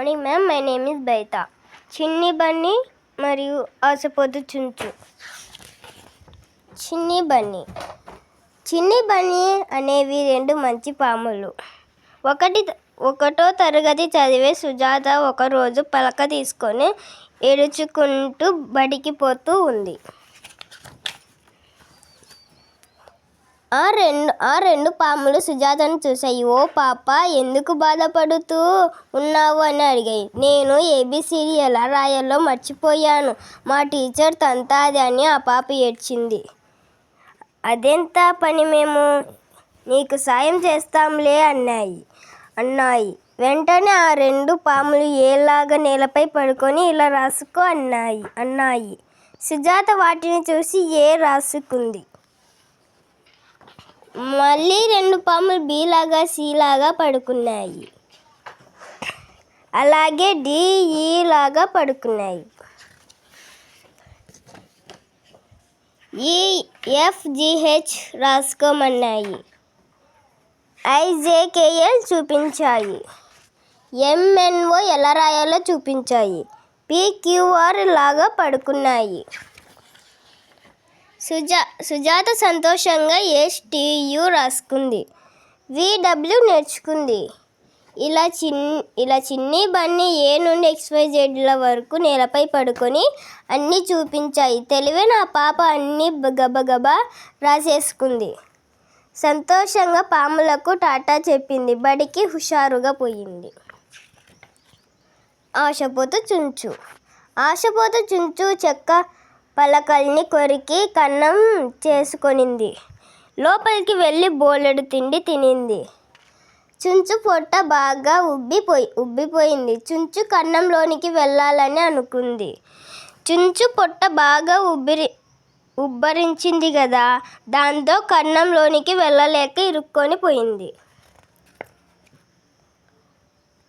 Morning ma'am my name is బైత Chinni Bunny మరియు ఆశపోతు చుంచు. చిన్ని బన్నీ. చిన్ని బన్నీ అనేవి రెండు మంచి పాములు. ఒకటి ఒకటో తరగతి చదివే సుజాత ఒకరోజు పలక తీసుకొని ఏడుచుకుంటూ బడికి పోతూ ఉంది. ఆ రెండు ఆ రెండు పాములు సుజాతను చూశాయి. ఓ పాప ఎందుకు బాధపడుతూ ఉన్నావు? అని అడిగాయి. నేను ఏబిసిడి ఎలా రాయాలో మర్చిపోయాను. మా టీచర్ తంతాది అని ఆ పాప ఏడ్చింది. అదెంత పని మేము? నీకు సాయం చేస్తాంలే అన్నాయి. అన్నాయి. వెంటనే ఆ రెండు పాములు ఏలాగా నేలపై పడుకొని ఇలా రాసుకో అన్నాయి. అన్నాయి. సుజాత వాటిని చూసి ఏ రాసుకుంది? మళ్ళీ రెండు పాములు బీలాగా సీలాగా పడుకున్నాయి. అలాగే డి ఈ లాగా పడుకున్నాయి. ఈ ఎఫ్ రాసుకోమన్నాయి. ఐజేకేఎల్ చూపించాయి. ఎంఎన్ఓ ఎలా రాయాలో చూపించాయి. పిక్యూఆర్ లాగా పడుకున్నాయి. సుజా సుజాత సంతోషంగా ఎస్టియు రాసుకుంది. విడబ్ల్యూ నేర్చుకుంది. ఇలా చిన్ ఇలా చిన్ని బన్నీ ఏ నుండి ఎక్స్వైజెడ్ల వరకు నేలపై పడుకొని అన్నీ చూపించాయి. తెలివైన ఆ పాప అన్నీ గబగబా రాసేసుకుంది. సంతోషంగా పాములకు టాటా చెప్పింది. బడికి హుషారుగా పోయింది. ఆశపోత చుంచు. ఆశపోత చుంచు చెక్క పలకల్ని కొరికి కన్నం చేసుకొనింది. లోపలికి వెళ్ళి బోలెడు తిండి తినింది. చుంచు పొట్ట బాగా ఉబ్బిపోయి ఉబ్బిపోయింది. చుంచు కన్నంలోనికి వెళ్ళాలని అనుకుంది. చుంచు పొట్ట బాగా ఉబ్బిరి ఉబ్బరించింది కదా దాంతో కన్నంలోనికి వెళ్ళలేక ఇరుక్కొని పోయింది.